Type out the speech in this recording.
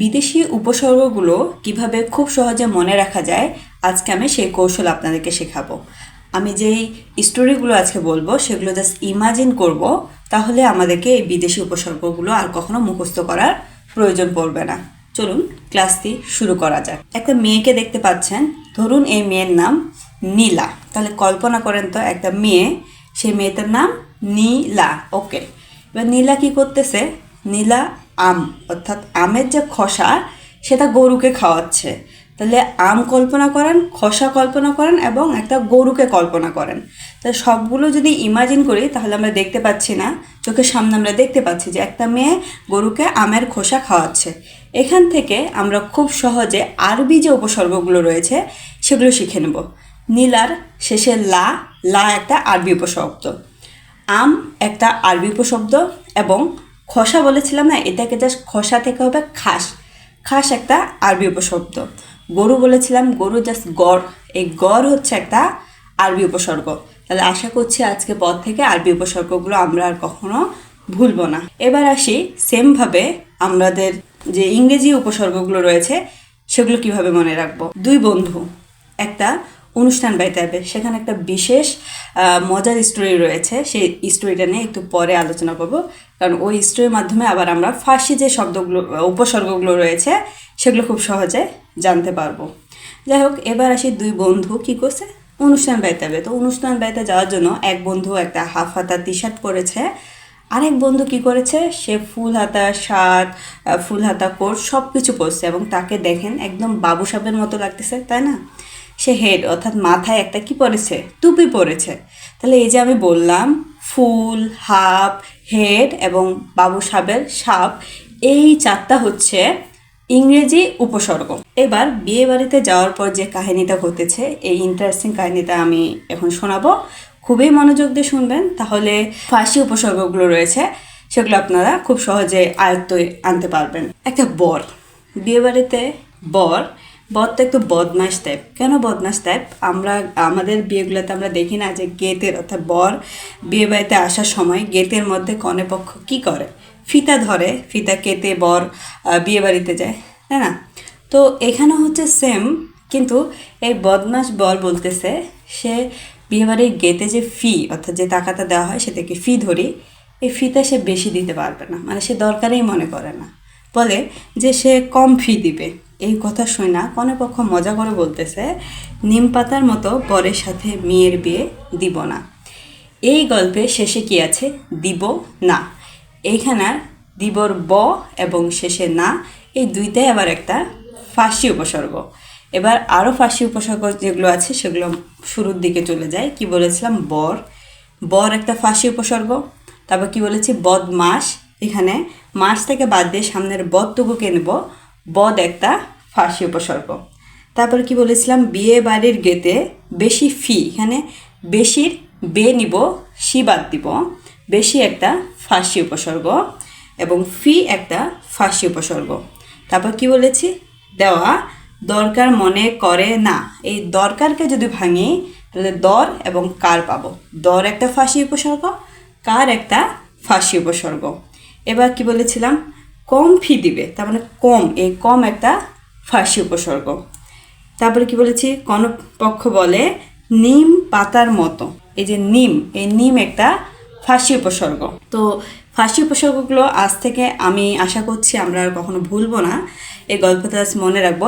বিদেশি উপসর্গগুলো কীভাবে খুব সহজে মনে রাখা যায়, আজকে আমি সেই কৌশল আপনাদেরকে শেখাবো। আমি যেই স্টোরিগুলো আজকে বলব, সেগুলো জাস্ট ইমাজিন করব, তাহলে আমাদেরকে এই বিদেশি উপসর্গগুলো আর কখনো মুখস্থ করার প্রয়োজন পড়বে না। চলুন ক্লাসটি শুরু করা যাক। একটা মেয়েকে দেখতে পাচ্ছেন, ধরুন এই মেয়ের নাম নীলা। তাহলে কল্পনা করেন তো, একটা মেয়ে, সেই মেয়েটার নাম নীলা। ওকে এবার নীলা কি করতেছে? নীলা আম, অর্থাৎ আমের যে খসা, সেটা গরুকে খাওয়াচ্ছে। তাহলে আম কল্পনা করেন, খসা কল্পনা করেন এবং একটা গরুকে কল্পনা করেন। তাহলে সবগুলো যদি ইমাজিন করি, তাহলে আমরা দেখতে পাচ্ছি না, চোখের সামনে আমরা দেখতে পাচ্ছি যে একটা মেয়ে গরুকে আমের খোসা খাওয়াচ্ছে। এখান থেকে আমরা খুব সহজে আরবি যে উপসর্গগুলো রয়েছে, সেগুলো শিখে নেব। নীলার শেষে লা লা একটা আরবি উপশব্দ। আম একটা আরবি উপশব্দ এবং খসা বলেছিলাম না, এটাকে জাস্ট খসা থেকে হবে খাস। খাস একটা আরবি উপশব্দ গরু বলেছিলাম, গরু জাস্ট গড়। এই গড় হচ্ছে একটা আরবি উপসর্গ। তাহলে আশা করছি আজকে পর থেকে আরবি উপসর্গগুলো আমরা আর কখনো ভুলবো না। এবার আসি সেমভাবে আমাদের যে ইংরেজি উপসর্গগুলো রয়েছে, সেগুলো কীভাবে মনে রাখব? দুই বন্ধু, একটা অনুষ্ঠান বাড়িতে যাবে সেখানে একটা বিশেষ মজার স্টোরি রয়েছে। সেই স্টোরিটা নিয়ে একটু পরে আলোচনা করব। কারণ ওই স্টোরির মাধ্যমে আবার আমরা ফার্সি যে শব্দগুলো, উপসর্গগুলো রয়েছে, সেগুলো খুব সহজে জানতে পারব। যাই হোক, এবার আসি দুই বন্ধু কি করছে? অনুষ্ঠান বাড়িতে যাবে তো অনুষ্ঠান বাড়িতে যাওয়ার জন্য এক বন্ধু একটা হাফ হাতা টি শার্ট পরেছে। আরেক বন্ধু কি করেছে? সে ফুল হাতা, শার্ট ফুল হাতা, কোট সব কিছু পরছে এবং তাকে দেখেন একদম বাবু সাহেবের মতো লাগতেছে, তাই না? সে হেড অর্থাৎ মাথায় একটা কি পরেছে টুপি পরেছে তাহলে এই যে আমি বললাম, ফুল, হাফ হেড এবং বাবু সাহেবের সাপ, এই চারটা হচ্ছে ইংরেজি উপসর্গ। এবার বিয়ে বাড়িতে যাওয়ার পর যে কাহিনীটা ঘটেছে, এই ইন্টারেস্টিং কাহিনীটা আমি এখন শোনাবো। খুবই মনোযোগ দিয়ে শুনবেন। তাহলে ফার্সি উপসর্গগুলো রয়েছে, সেগুলো আপনারা খুব সহজে আয়ত্তে আনতে পারবেন। একটা বর, বিয়ে বাড়িতে বর তো একটু বদমাস টাইপ কেন বদমাস টাইপ আমরা, আমাদের বিয়েগুলোতে আমরা দেখি না যে গেটের অর্থাৎ বর বিয়ে বাড়িতে আসার সময় গেটের মধ্যে কনে পক্ষ কী করে? ফিতা ধরে, ফিতা কেটে বর বিয়ে বাড়িতে যায়, তাই না? তো এখানে হচ্ছে সেম কিন্তু এই বদমাস বর বলতেছে, সে বিয়েবাড়ির গেটে যে ফি অর্থাৎ যে টাকাটা দেওয়া হয় সেটাকে ফি ধরি, এই ফিটা সে বেশি দিতে পারবে না। মানে সে দরকারই মনে করে না। বলে যে সে কম ফি দিবে। এই কথা শুনে না কোনো পক্ষ মজা করে বলতেছে, নিম পাতার মতো বরের সাথে মেয়ের বিয়ে দিব না। এই গল্পে শেষে কি আছে? দিব না। এইখানে দিবর ব এবং শেষে না, এই দুইটাই আবার একটা ফার্সি উপসর্গ। এবার আরও ফার্সি উপসর্গ যেগুলো আছে সেগুলো শুরুর দিকে চলে যায়। কি বলেছিলাম? বর। বর একটা ফার্সি উপসর্গ। তারপর কি বলেছি? বদ মাস এখানে মাস থেকে বাদ দিয়ে সামনের বদটুকুকে নেব? বদ একটা ফার্সি উপসর্গ। তারপর কি বলেছিলাম? বিয়ে বাড়ির গেতে বেশি ফি, এখানে বেশির বে নিব, সি বাদ দিব। বেশি একটা ফার্সি উপসর্গ এবং ফি একটা ফার্সি উপসর্গ। তারপর কি বলেছি? দেওয়া, দরকার মনে করে না। এই দরকারকে যদি ভাঙি, তাহলে দর এবং কার পাবো? দর একটা ফার্সি উপসর্গ, কার একটা ফার্সি উপসর্গ। এবার কি বলেছিলাম? কম ফি দিবে, তার মানে কম, এই কম একটা ফার্সি উপসর্গ। তারপরে কি বলেছি? কনপক্ষ বলে নিম পাতার মতো। এই যে নিম, এই নিম একটা ফার্সি উপসর্গ। তো ফার্সি উপসর্গগুলো আজ থেকে আমি আশা করছি আমরা আর কখনো ভুলবো না। এই গল্পটা মনে রাখব।